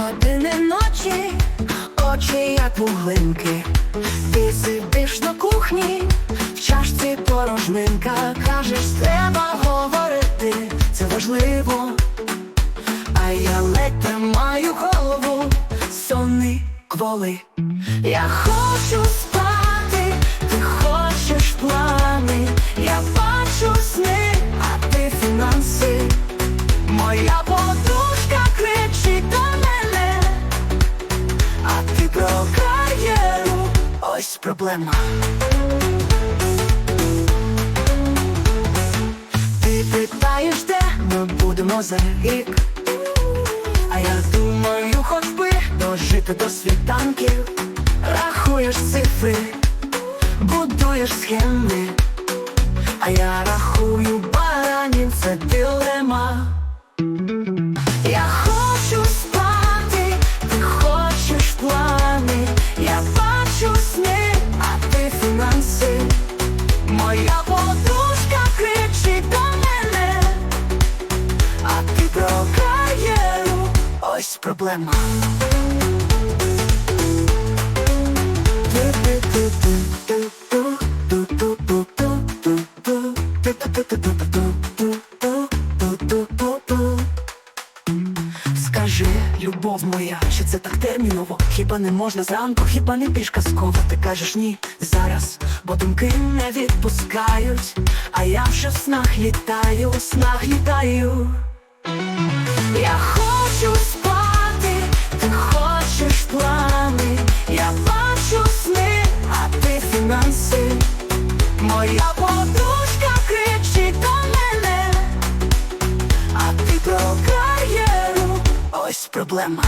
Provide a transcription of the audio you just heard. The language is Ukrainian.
години ночі, очі, як вуглинки, ти сидиш на кухні, в чашці порожнинка, кажеш, треба говорити, це важливо, а я ледь тримаю голову, сонний кволи. Я хочу. Ось проблема. Ти питаєш, де ми будемо за рік. А я думаю, хоч би дожити до світанків, рахуєш цифри, будуєш схеми, ось проблема. Скажи, любов моя, чи це так терміново? Хіба не можна зранку, хіба не більш казково? Ти кажеш ні зараз, бо думки не відпускають, а я вже в снах літаю, у снах літаю. Моя подушка кричить до мене, а ти про кар'єру, ось проблема.